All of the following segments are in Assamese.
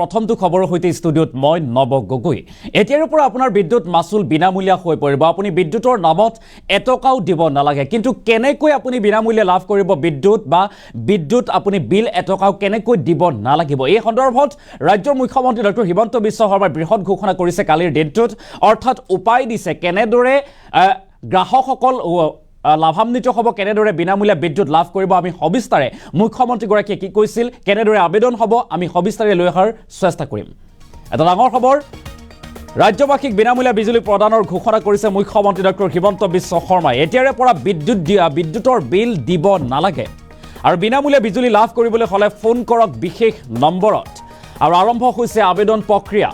প্ৰথমটো খবৰৰ সৈতে ষ্টুডিঅ'ত মই নৱ গগৈ। এতিয়াৰে পৰা আপোনাৰ বিদ্যুৎ মাচুল বিনামূলীয়া হৈ পৰিব। আপুনি বিদ্যুতৰ নামত এটকাও দিব নালাগে। কিন্তু কেনেকৈ আপুনি বিনামূলীয়া লাভ কৰিব বিদ্যুৎ বা বিদ্যুৎ আপুনি বিল এটকাও কেনেকৈ দিব নালাগিব? এই সন্দৰ্ভত ৰাজ্যৰ মুখ্যমন্ত্ৰী ডক্টৰ হিমন্ত বিশ্ব শৰ্মাই বৃহৎ ঘোষণা কৰিছে কালিৰ দিনটোত। অৰ্থাৎ উপায় দিছে কেনেদৰে গ্ৰাহকসকল লাভান্বিত হ'ব, কেনেদৰে বিনামূলীয়া বিদ্যুৎ লাভ কৰিব, আমি সবিস্তাৰে মুখ্যমন্ত্ৰীগৰাকীয়ে কি কৈছিল, কেনেদৰে আবেদন হ'ব, আমি সবিস্তাৰে লৈ অহাৰ চেষ্টা কৰিম। এটা ডাঙৰ খবৰ, ৰাজ্যবাসীক বিনামূলীয়া বিজুলী প্ৰদানৰ ঘোষণা কৰিছে মুখ্যমন্ত্ৰী ডক্টৰ হিমন্ত বিশ্ব শৰ্মাই। এতিয়াৰে পৰা বিদ্যুৎ দিয়া, বিদ্যুতৰ বিল দিব নালাগে। আৰু বিনামূলীয়া বিজুলী লাভ কৰিবলৈ হ'লে ফোন কৰক বিশেষ নম্বৰত। আৰু আৰম্ভ হৈছে আবেদন প্ৰক্ৰিয়া।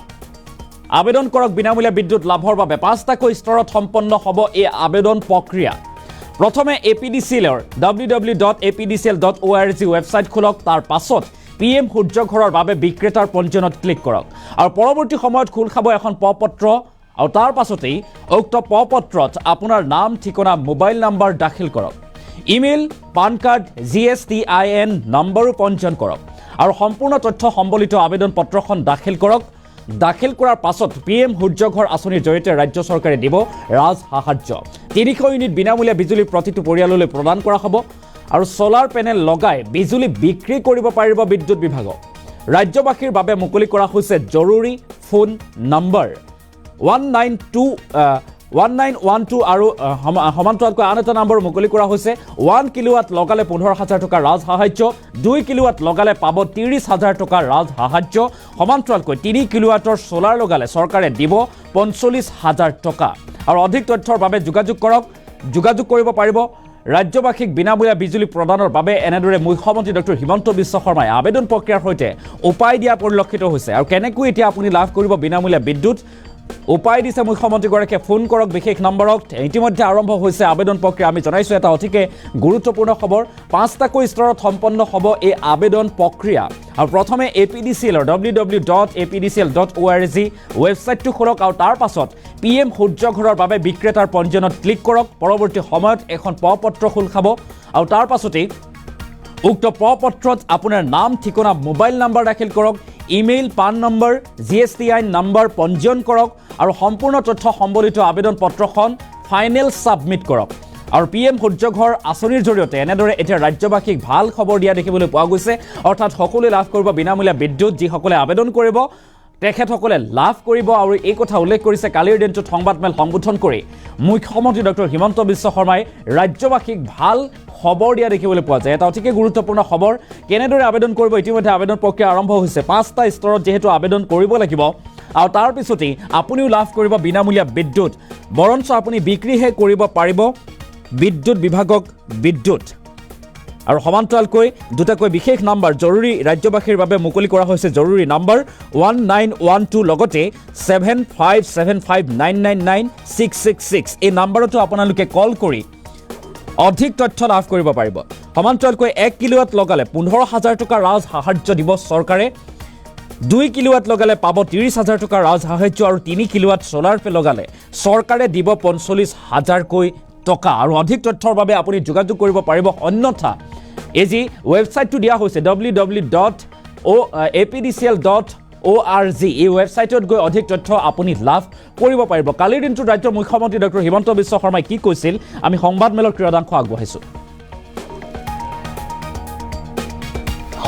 আবেদন কৰক বিনামূলীয়া বিদ্যুৎ লাভৰ বাবে। পাঁচটাকৈ স্তৰত সম্পন্ন হ'ব এই আবেদন প্ৰক্ৰিয়া। প্ৰথমে এ পি ডি চি এলৰ W W dot A P D C L dot O' R G website খোলক, তাৰ পাছত পি এম সূৰ্যঘৰৰ বাবে বিক্ৰেতাৰ পঞ্জীয়নত ক্লিক কৰক। আৰু পৰৱৰ্তী সময়ত খোল খাব এখন প পত্ৰ আৰু তাৰ পাছতেই উক্ত প পত্ৰত আপোনাৰ নাম, ঠিকনা, মোবাইল নম্বৰ দাখিল কৰক। Email, PAN card, G S T I N নম্বৰো পঞ্জীয়ন কৰক। আৰু সম্পূৰ্ণ তথ্য সম্বলিত আবেদন পত্ৰখন দাখিল কৰক। দাখিল কৰাৰ পাছত পি এম সূৰ্যঘৰ আঁচনিৰ জৰিয়তে ৰাজ্য চৰকাৰে দিব ৰাজ সাহায্য তিনিশ ইউনিট বিনামূলীয়া বিজুলী প্ৰতিটো পৰিয়াললৈ প্ৰদান কৰা হ'ব আৰু ছ'লাৰ পেনেল লগাই বিজুলী বিক্ৰী কৰিব পাৰিব বিদ্যুৎ বিভাগক। ৰাজ্যবাসীৰ বাবে মুকলি কৰা হৈছে জৰুৰী phone number. One nine two one nine one two আৰু সমান্তৰালকৈ আন এটা নম্বৰ মুকলি কৰা হৈছে। ওৱান কিলোৱাট লগালে পোন্ধৰ হাজাৰ টকা ৰাজ সাহায্য দুই কিলোৱাট লগালে পাব ত্ৰিছ হাজাৰ টকা ৰাজ সাহায্য সমান্তৰালকৈ তিনি কিলোৱাটৰ ছ'লাৰ লগালে চৰকাৰে দিব পঞ্চল্লিছ হাজাৰ টকা। আৰু অধিক তথ্যৰ বাবে যোগাযোগ কৰক। যোগাযোগ কৰিব পাৰিব। ৰাজ্যবাসীক বিনামূলীয়া বিজুলী প্ৰদানৰ বাবে এনেদৰে মুখ্যমন্ত্ৰী ডক্টৰ হিমন্ত বিশ্ব শৰ্মাই আবেদন প্ৰক্ৰিয়াৰ সৈতে উপায় দিয়া পৰিলক্ষিত হৈছে। আৰু কেনেকৈ এতিয়া আপুনি লাভ কৰিব বিনামূলীয়া বিদ্যুৎ? উপায় দিছে মুখ্যমন্ত্ৰীগৰাকীয়ে ফোন কৰক বিশেষ নম্বৰত ইতিমধ্যে আৰম্ভ হৈছে আবেদন প্ৰক্ৰিয়া। আমি জনাইছোঁ এটা অতিকে গুৰুত্বপূৰ্ণ খবৰ। পাঁচটাকৈ স্তৰত সম্পন্ন হ'ব এই আবেদন প্ৰক্ৰিয়া। আৰু প্ৰথমে এ পি ডি চি এলৰ W W dot A P D C L dot O' R G ৱেবছাইটটো খোলক আৰু তাৰ পাছত পি এম সূৰ্যঘৰৰ বাবে বিক্ৰেতাৰ পঞ্জীয়নত ক্লিক কৰক। পৰৱৰ্তী সময়ত এখন প পত্ৰ খোল খাব। আৰু তাৰ পাছতেই উক্ত প্ৰ পত্ৰত আপোনাৰ নাম, ঠিকনা, মোবাইল নম্বৰ দাখিল কৰক, email, PAN number G S T I N number পঞ্জীয়ন কৰক আৰু সম্পূৰ্ণ তথ্য সম্বলিত আবেদন পত্ৰখন ফাইনেল ছাবমিট কৰক। আৰু পি এম সূৰ্যঘৰ আঁচনিৰ জৰিয়তে এনেদৰে এতিয়া ৰাজ্যবাসীক ভালো খবৰ দিয়া দেখিবলৈ পোৱা গৈছে। অৰ্থাৎ সকলোৱে লাভ কৰিব বিনামূলীয়া বিদ্যুৎ, যিসকলে আবেদন কৰিব তেখেতসকলে লাভ কৰিব আৰু এই কথা উল্লেখ কৰিছে কালিৰ দিনটোত সংবাদমেল সম্বোধন কৰি। মুখ্যমন্ত্ৰী ডক্টৰ হিমন্ত বিশ্ব শৰ্মাই ৰাজ্যবাসীক ভালো খবৰ দিয়া দেখিবলৈ পোৱা যায়। এটা অতিকে গুৰুত্বপূৰ্ণ খবৰ, কেনেদৰে আবেদন কৰিব ইতিমধ্যে আবেদন প্ৰক্ৰিয়া আৰম্ভ হৈছে, পাঁচটা স্তৰত যিহেতু আবেদন কৰিব লাগিব। আৰু তাৰ পিছতেই আপুনিও লাভ কৰিব বিনামূলীয়া বিদ্যুৎ। বৰঞ্চ আপুনি বিক্ৰীহে কৰিব পাৰিব। বিদ্যুৎ বিভাগক বিদ্যুৎ। আৰু সমান্তৰালকৈ দুটাকৈ বিশেষ নাম্বাৰ জৰুৰী ৰাজ্যবাসীৰ বাবে মুকলি কৰা হৈছে জৰুৰী number one nine one two লগতে seven five seven five nine nine nine six six six এই নাম্বাৰতো আপোনালোকে কল কৰি অধিক তথ্য লাভ কৰিব পাৰিব। সমান্তৰালকৈ এক কিলোৱাট লগালে পোন্ধৰ হাজাৰ টকা ৰাজ সাহায্য দিব চৰকাৰে। দুই কিলোৱাট লগালে পাব ত্ৰিছ হাজাৰ টকা ৰাজ সাহায্য আৰু তিনি কিলোৱাট ছ'লাৰ পে লগালে চৰকাৰে দিব পঞ্চল্লিছ হাজাৰকৈ টকা আৰু অধিক তথ্যৰ বাবে আপুনি যোগাযোগ কৰিব পাৰিব। অন্যথা এই যি ৱেবছাইটটো দিয়া হৈছে W W dot O' A P D C L dot O' R G এই ৱেবছাইটত গৈ অধিক তথ্য আপুনি লাভ কৰিব পাৰিব। কালিৰ দিনটোত ৰাজ্যৰ মুখ্যমন্ত্ৰী ডক্টৰ হিমন্ত বিশ্ব শৰ্মাই কি কৈছিল আমি সংবাদমেলৰ ক্ৰীড়াংশ আগবঢ়াইছোঁ।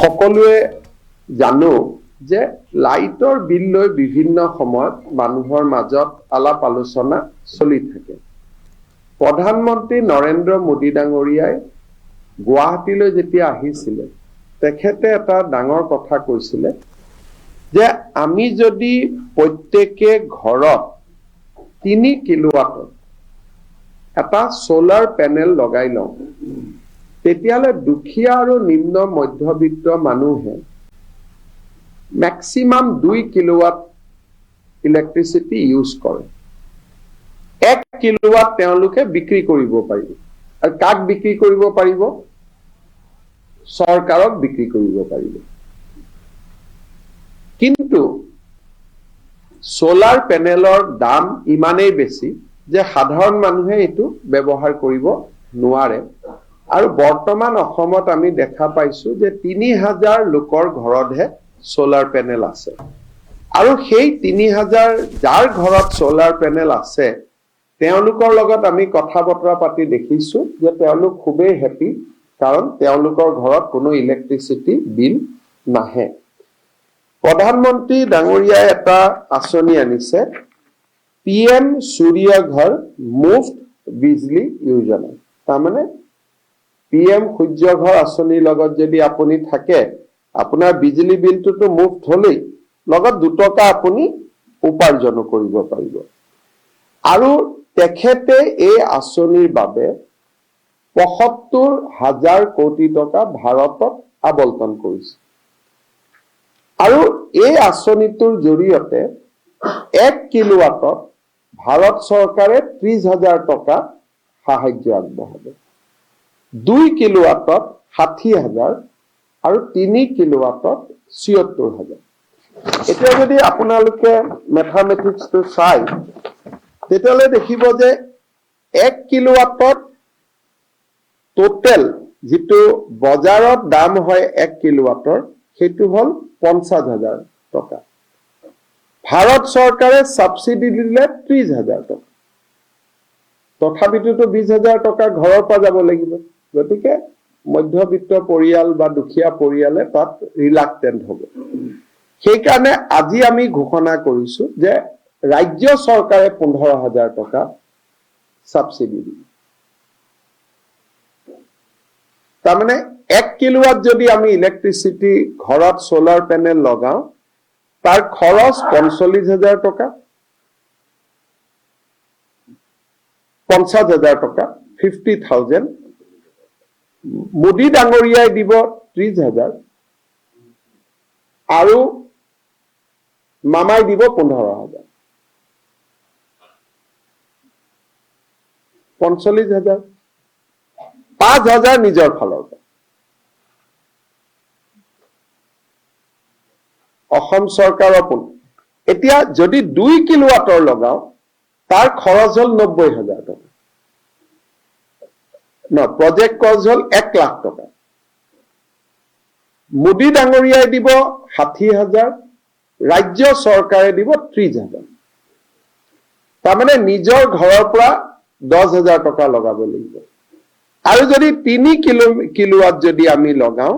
সকলোৱে জানো যে লাইটৰ বিল লৈ বিভিন্ন সময়ত মানুহৰ মাজত আলাপ আলোচনা চলি থাকে। প্ৰধানমন্ত্ৰী নৰেন্দ্ৰ মোদী ডাঙৰীয়াই গুৱাহাটীলৈ যেতিয়া আহিছিলে তেখেতে এটা ডাঙৰ কথা কৈছিলে যে আমি যদি প্ৰত্যেকে ঘৰত তিনি কিলোৱাটৰ এটা ছ'লাৰ পেনেল লগাই লওঁ তেতিয়াহ'লে দুখীয়া আৰু নিম্ন মধ্যবিত্ত মানুহে মেক্সিমাম দুই কিলোৱাট ইলেক্ট্ৰিচিটি ইউজ কৰে। এক কিলোৱাট তেওঁলোকে বিক্ৰী কৰিব পাৰিব। আৰু কাক বিক্ৰী কৰিব পাৰিব? চৰকাৰক বিক্ৰী কৰিব পাৰিব। কিন্তু ছ'লাৰ পেনেলৰ দাম ইমানেই বেছি যে সাধাৰণ মানুহে এইটো ব্যৱহাৰ কৰিব নোৱাৰে। আৰু বৰ্তমান অসমত আমি দেখা পাইছো যে তিনি হাজাৰ লোকৰ ঘৰতহে চলাৰ পেনেল আছে। আৰু সেই তিনি হাজাৰ যাৰ ঘৰত চলাৰ পেনেল আছে তেওঁলোকৰ লগত আমি কথা বতৰা পাতি দেখিছো যে তেওঁলোক খুবেই হেপী কাৰণ তেওঁলোকৰ ঘৰত কোনো ইলেক্ট্ৰিচিটি বিল নাহে। প্ৰধানমন্ত্ৰী ডাঙৰীয়াই এটা আঁচনি আনিছে পি এম সূৰ্য ঘৰ মুফ্ত বিজলী যোজনা। তাৰমানে পি এম সূৰ্য ঘৰ আঁচনিৰ লগত যদি আপুনি থাকে আপোনাৰ বিজলী বিলটোতো মুফ্ত হলেই লগত দুটকা আপুনি উপাৰ্জনো কৰিব পাৰিব। আৰু তেখেতে এই আঁচনিৰ বাবে পঁসত্তৰ হাজাৰ কোটি টকা ভাৰতত আবণ্টন কৰিছে। আৰু এই আঁচনিটোৰ জৰিয়তে এক কিলোৱাটত ভাৰত চৰকাৰে ত্ৰিশ হাজাৰ টকা সাহায্য আগবঢ়াব। দুই কিলোৱাটত ষাঠি হাজাৰ আৰু তিনি কিলোৱাটত ছিয়ত্তৰ হাজাৰ। এতিয়া যদি আপোনালোকে মেথামেটিক্সটো চাই তেতিয়াহ'লে দেখিব যে এক কিলোৱাটত টোটেল যিটো বজাৰত দাম হয় এক কিলোৱাটৰ, সেইটো হ'ল পঞ্চাছ হাজাৰ টকা। ভাৰত চৰকাৰে ছাবচিডি দিলে ত্ৰিশ হাজাৰ টকা। তথাপিতোতো বিশ হাজাৰ টকা ঘৰৰ পৰা যাব লাগিব। গতিকে মধ্যবিত্ত পৰিয়াল বা দুখীয়া পৰিয়ালে তাত ৰিলাক্টেণ্ট হ'ব। সেইকাৰণে আজি আমি ঘোষণা কৰিছো যে ৰাজ্য চৰকাৰে পোন্ধৰ হাজাৰ টকা ছাবচিডি দিব তাৰমানে এক কিলোৱাট যদি আমি ইলেক্ট্ৰিচিটি ঘৰত চলাৰ পেনেল লগাওঁ, তাৰ খৰচ পঞ্চল্লিছ হাজাৰ টকা, পঞ্চাছ হাজাৰ টকা ফিফটি থাউজেণ্ড মোদী ডাঙৰীয়াই দিব ত্ৰিশ হাজাৰ, আৰু মামাই দিব পোন্ধৰ হাজাৰ। পঞ্চল্লিছ হাজাৰ পাঁচ হাজাৰ নিজৰ ফালৰ পৰা। অসম চৰকাৰৰ পোন এতিয়া যদি দুই কিলোৱাটৰ লগাও, তাৰ খৰচ হ'ল নব্বৈ হাজাৰ টকা। ন প্ৰজেক্ট কষ্ট হ'ল এক লাখ টকা। মোদী ডাঙৰীয়াই দিব ষাঠি হাজাৰ, ৰাজ্য চৰকাৰে দিব ত্ৰিশ হাজাৰ। তাৰমানে নিজৰ ঘৰৰ পৰা দহ হাজাৰ টকা লগাব লাগিব। আৰু যদি তিনি কিলো, কিলোৱাট যদি আমি লগাওঁ,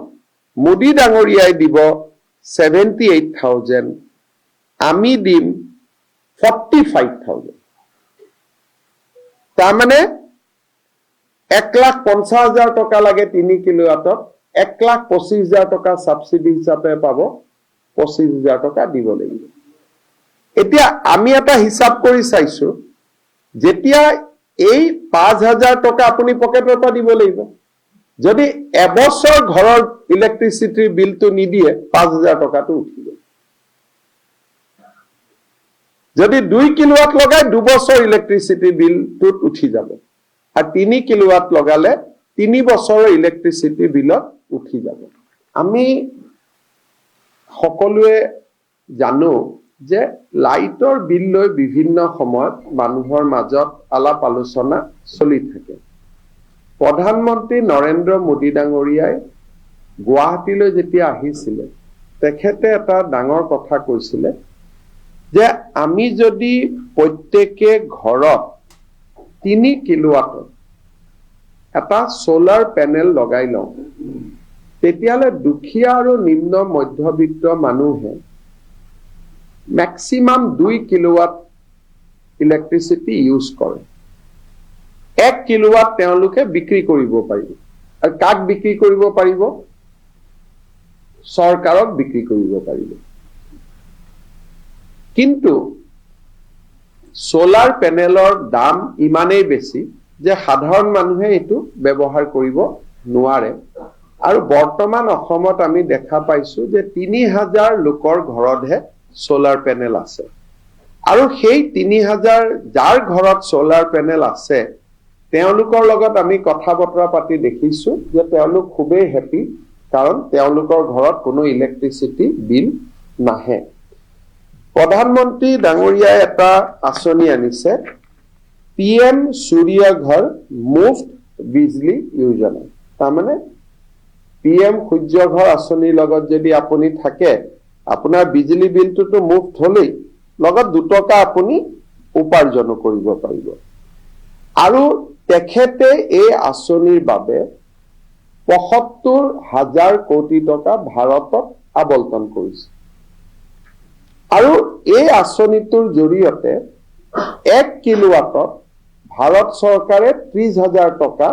মোদী ডাঙৰীয়াই দিব ছেভেণ্টি এইট থাউজেণ্ড আমি দিম ফৰ্টি ফাইভ থাউজেণ্ড তাৰমানে এক লাখ পঞ্চাছ হাজাৰ টকা লাগে তিনি কিলোৱাটত। এক লাখ পঁচিছ হাজাৰ টকা ছাবচিডি হিচাপে পাব পঁচিছ হাজাৰ টকা দিব লাগিব। এতিয়া আমি এটা হিচাপ কৰি চাইছো, যেতিয়া এই পাঁচ হাজাৰ টকা আপুনি পকেটৰ পৰা দিব লাগিব। যদি এবছৰ ঘৰৰ ইলেক্ট্ৰিচিটিৰ বিলটো নিদিয়ে, পাঁচ হাজাৰ টকাটো উঠিব যদি দুই কিলোৱাট লগাই দুবছৰ ইলেক্ট্ৰিচিটি বিলটোত উঠি যাব, আৰু তিনি কিলোৱাট লগালে তিনি বছৰৰ ইলেক্ট্ৰিচিটি বিলত উঠি যাব। আমি সকলোৱে জানো যে লাইটৰ বিল লৈ বিভিন্ন সময়ত মানুহৰ মাজত আলাপ আলোচনা চলি থাকে। প্ৰধানমন্ত্ৰী নৰেন্দ্ৰ মোদী ডাঙৰীয়াই গুৱাহাটীলৈ যেতিয়া আহিছিলে তেখেতে এটা ডাঙৰ কথা কৈছিলে যে আমি যদি প্ৰত্যেকে ঘৰত তিনি কিলোৱাটত এটা চলাৰ পেনেল লগাই লওঁ তেতিয়াহ'লে দুখীয়া আৰু নিম্ন মধ্যবিত্ত মানুহে মেক্সিমাম দুই কিলোৱাট ইলেক্ট্ৰিচিটি ইউজ কৰে। এক কিলোৱাট তেওঁলোকে বিক্ৰী কৰিব পাৰিব। আৰু কাক বিক্ৰী কৰিব পাৰিব? চৰকাৰক বিক্ৰী কৰিব পাৰিব। কিন্তু চলাৰ পেনেলৰ দাম ইমানেই বেছি যে সাধাৰণ মানুহে এইটো ব্যৱহাৰ কৰিব নোৱাৰে। আৰু বৰ্তমান অসমত আমি দেখা পাইছো যে তিনি হাজাৰ লোকৰ ঘৰতহে চলাৰ পেনেল আছে। আৰু সেই তিনি হাজাৰ যাৰ ঘৰত চলাৰ পেনেল আছে তেওঁলোকৰ লগত আমি কথা বতৰা পাতি দেখিছো যে তেওঁলোক খুবেই হেপী কাৰণ তেওঁলোকৰ ঘৰত কোনো ইলেক্ট্ৰিচিটি বিল নাহে। প্ৰধানমন্ত্ৰী ডাঙৰীয়াই এটা আঁচনি আনিছে পি এম সূৰ্য ঘৰ মুফ্ত বিজলী যোজনা। তাৰমানে পি এম সূৰ্য ঘৰ আঁচনিৰ লগত যদি আপুনি থাকে আপোনাৰ বিজুলী বিলটোতো মুফ্ত হলেই লগত দুটকা আপুনি উপাৰ্জনো কৰিব পাৰিব। আৰু তেখেতে এই আঁচনিৰ বাবে পঁসত্তৰ হাজাৰ কোটি টকা ভাৰতত আবণ্টন কৰিছে। আৰু এই আঁচনিটোৰ জৰিয়তে এক কিলোৱাটত ভাৰত চৰকাৰে ত্ৰিশ হাজাৰ টকা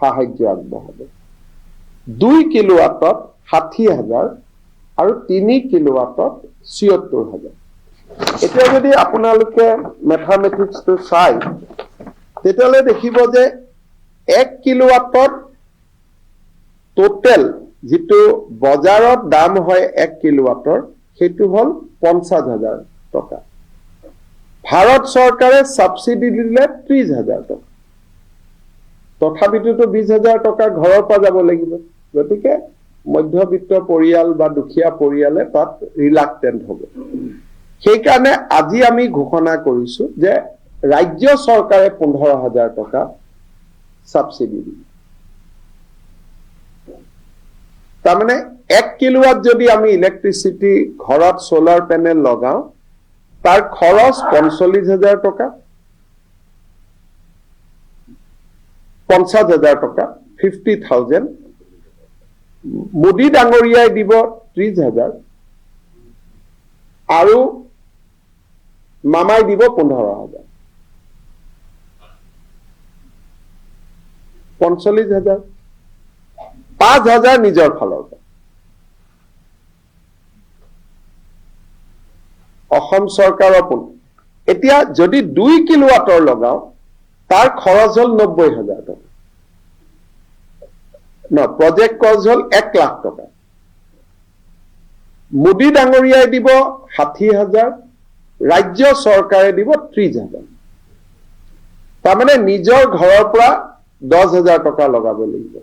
সাহায্য আগবঢ়াব। দুই কিলোৱাটত ষাঠি হাজাৰ আৰু তিনি কিলোৱাটত ছিয়ত্তৰ হাজাৰ। এতিয়া যদি আপোনালোকে মেথামেটিক্সটো চাই তেতিয়াহ'লে দেখিব যে এক কিলোৱাটত টোটেল যিটো বজাৰত দাম হয় এক কিলোৱাটৰ সেইটো হ'ল পঞ্চাছ হাজাৰ টকা। ভাৰত চৰকাৰে ছাবচিডি দিলে ত্ৰিশ হাজাৰ টকা। তথাপিতোতো বিশ হাজাৰ টকা ঘৰৰ পৰা যাব লাগিব। গতিকে মধ্যবিত্ত পৰিয়াল বা দুখীয়া পৰিয়ালে তাত ৰিলাক্টেণ্ট হ'ব। সেইকাৰণে আজি আমি ঘোষণা কৰিছো যে ৰাজ্য চৰকাৰে পোন্ধৰ হাজাৰ টকা ছাবচিডি দিব। তাৰমানে এক কিলোৱাট যদি আমি ইলেক্ট্ৰিচিটি ঘৰত চলাৰ পেনেল লগাওঁ তাৰ খৰচ পঞ্চল্লিছ হাজাৰ টকা পঞ্চাছ হাজাৰ টকা ফিফটি থাউজেণ্ড মোদী ডাঙৰীয়াই দিব ত্ৰিশ হাজাৰ। আৰু মামাই দিব পোন্ধৰ হাজাৰ। পঞ্চল্লিছ হাজাৰ। পাঁচ হাজাৰ নিজৰ ফালৰ পৰা। অসম চৰকাৰৰ পোন এতিয়া যদি দুই কিলোৱাটৰ লগাও তাৰ খৰচ হ'ল নব্বৈ হাজাৰ টকা। ন প্ৰজেক্ট খৰচ হ'ল এক লাখ টকা। মোদী ডাঙৰীয়াই দিব ষাঠি হাজাৰ, ৰাজ্য চৰকাৰে দিব ত্ৰিশ হাজাৰ। তাৰমানে নিজৰ ঘৰৰ পৰা দহ হাজাৰ টকা লগাব লাগিব।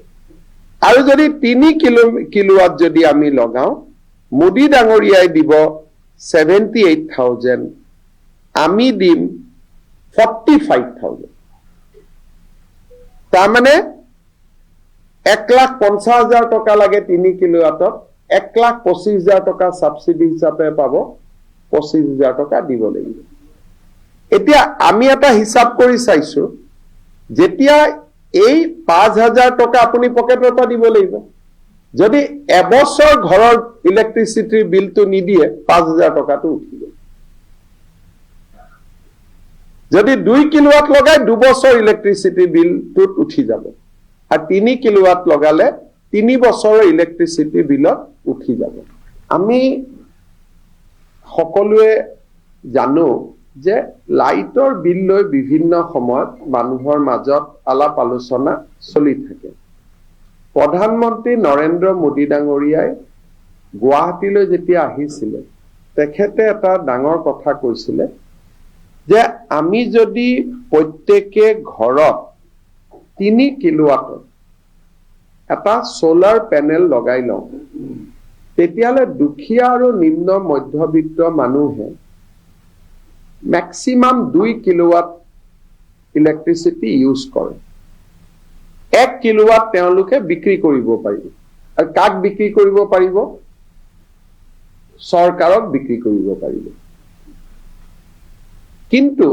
আৰু যদি তিনি কিলো, কিলোৱাট যদি আমি লগাওঁ, মোদী ডাঙৰীয়াই দিব ছেভেণ্টি এইট থাউজেণ্ড, আমি দিম ফৰ্টি ফাইভ থাউজেণ্ড। তাৰমানে এক লাখ পঞ্চাছ হাজাৰ টকা লাগে তিনি কিলোৱাটত এক লাখ পঁচিছ হাজাৰ টকা ছাবচিডি হিচাপে পাব পঁচিছ হাজাৰ টকা দিব লাগিব। এতিয়া আমি এটা হিচাপ কৰি চাইছো, যেতিয়া এই পাঁচ হাজাৰ টকা আপুনি পকেটৰ পৰা দিব লাগিব। যদি এবছৰ ঘৰৰ ইলেক্ট্ৰিচিটিৰ বিলটো নিদিয়ে, পাঁচ হাজাৰ টকাটো উঠি গ'ল। যদি দুই কিলোৱাট লগাই দুবছৰ ইলেক্ট্ৰিচিটি বিলটোত উঠি যাব। আৰু তিনি কিলোৱাট লগালে তিনি বছৰৰ ইলেক্ট্ৰিচিটি বিলত উঠি যাব। আমি সকলোৱে জানো যে লাইটৰ বিল লৈ বিভিন্ন সময়ত মানুহৰ মাজত আলাপ আলোচনা চলি থাকে। প্ৰধানমন্ত্ৰী নৰেন্দ্ৰ মোদী ডাঙৰীয়াই গুৱাহাটীলৈ যেতিয়া আহিছিলে তেখেতে এটা ডাঙৰ কথা কৈছিলে যে আমি যদি প্ৰত্যেকে ঘৰত তিনি কিলোৱাটৰ এটা চলাৰ পেনেল লগাই লওঁ। তেতিয়াহ'লে দুখীয়া আৰু নিম্ন মধ্যবিত্ত মানুহে মেক্সিমাম দুই কিলোৱাট ইলেক্ট্ৰিচিটি ইউজ কৰে। এক কিলোৱাট তেওঁলোকে বিক্ৰী কৰিব পাৰিব। আৰু কাক বিক্ৰী কৰিব পাৰিব? চৰকাৰক বিক্ৰী কৰিব পাৰিব। কিন্তু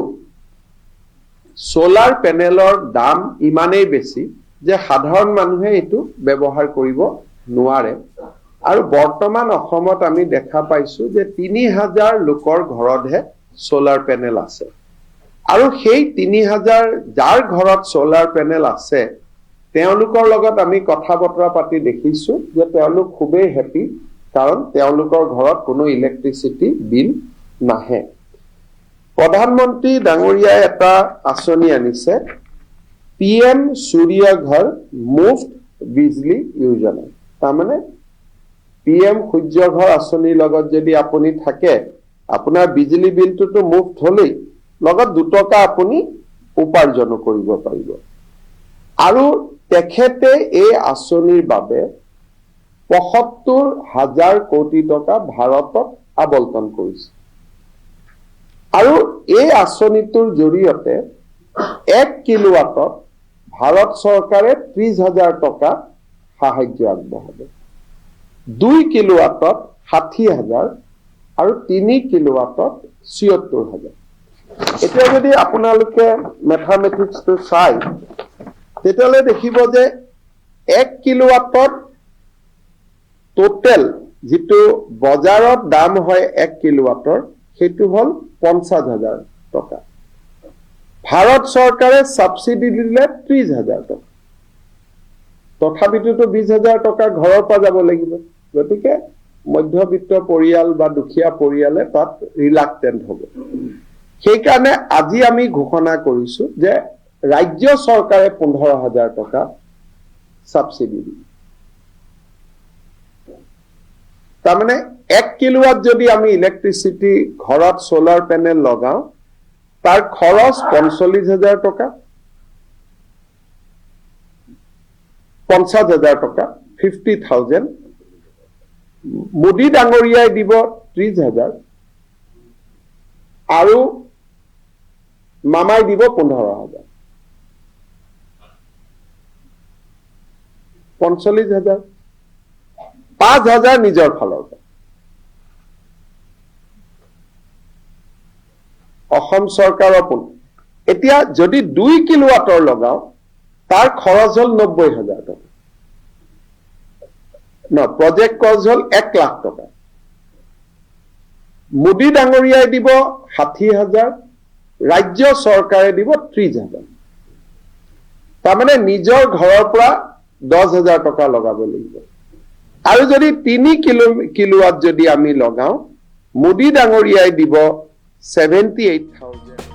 চলাৰ পেনেলৰ দাম ইমানেই বেছি যে সাধাৰণ মানুহে এইটো ব্যৱহাৰ কৰিব নোৱাৰে। আৰু বৰ্তমান অসমত আমি দেখা পাইছো যে তিনি হাজাৰ লোকৰ ঘৰতহে চলাৰ পেনেল আছে। আৰু সেই তিনি হাজাৰ যাৰ ঘৰত চলাৰ পেনেল আছে তেওঁলোকৰ লগত আমি কথা বতৰা পাতি দেখিছো যে তেওঁলোক খুবেই হেপী কাৰণ তেওঁলোকৰ ঘৰত কোনো ইলেক্ট্ৰিচিটি বিল নাহে। প্ৰধানমন্ত্ৰী ডাঙৰীয়াই এটা আঁচনি আনিছে। পি এম সূৰ্য ঘৰ মুফ্ত বিজলী যোজনা। তাৰমানে পি এম সূৰ্য ঘৰ আঁচনিৰ লগত যদি আপুনি থাকে আপোনাৰ বিজুলী বিলটোতো মুফ্ত হলেই লগত দুটকা আপুনি উপাৰ্জনো কৰিব পাৰিব। আৰু তেখেতে এই আঁচনিৰ বাবে পঁসত্তৰ হাজাৰ কোটি টকা ভাৰতত আবণ্টন কৰিছে। আৰু এই আঁচনিটোৰ জৰিয়তে এক কিলোৱাটত ভাৰত চৰকাৰে ত্ৰিশ হাজাৰ টকা সাহায্য আগবঢ়াব। দুই কিলোৱাটত ষাঠি হাজাৰ আৰু তিনি কিলোৱাটত ছিয়ত্তৰ হাজাৰ। এতিয়া যদি আপোনালোকে মেথামেটিক্সটো চাই তেতিয়াহ'লে দেখিব যে এক কিলোৱাটত টোটেল যিটো বজাৰত দাম হয় এক কিলোৱাটৰ সেইটো হ'ল পঞ্চাছ হাজাৰ টকা। ভাৰত চৰকাৰে ছাবচিডি দিলে ত্ৰিশ হাজাৰ টকা। তথাপিতোতো বিশ হাজাৰ টকা ঘৰৰ পৰা যাব লাগিব। গতিকে মধ্যবিত্ত পৰিয়াল বা দুখীয়া পৰিয়ালে তাত ৰিলাক্টেণ্ট হ'ব। সেইকাৰণে আজি আমি ঘোষণা কৰিছো যে ৰাজ্য চৰকাৰে পোন্ধৰ হাজাৰ টকা ছাবচিডি দিব। তাৰমানে এক কিলোৱাট যদি আমি ইলেক্ট্ৰিচিটি ঘৰত চলাৰ পেনেল লগাওঁ তাৰ খৰচ পঞ্চল্লিছ হাজাৰ টকা পঞ্চাছ হাজাৰ টকা ফিফটি থাউজেণ্ড মোদী ডাঙৰীয়াই দিব ত্ৰিশ হাজাৰ আৰু মামাই দিব পোন্ধৰ হাজাৰ। পঞ্চল্লিছ হাজাৰ। পাঁচ হাজাৰ নিজৰ ফালৰ পৰা। অসম চৰকাৰৰ পোন এতিয়া যদি দুই কিলোৱাটৰ লগাওঁ তাৰ খৰচ হ'ল নব্বৈ হাজাৰ টকা। ন প্ৰজেক্ট কজ হ'ল এক লাখ টকা। মোদী ডাঙৰীয়াই দিব ষাঠি হাজাৰ ৰাজ্য চৰকাৰে দিব ত্ৰিশ হাজাৰ। তাৰমানে নিজৰ ঘৰৰ পৰা দহ হাজাৰ টকা লগাব লাগিব। আৰু যদি তিনি কিলো কিলোৱাট যদি আমি লগাওঁ মোদী ডাঙৰীয়াই দিব ছেভেণ্টি এইট থাউজেণ্ড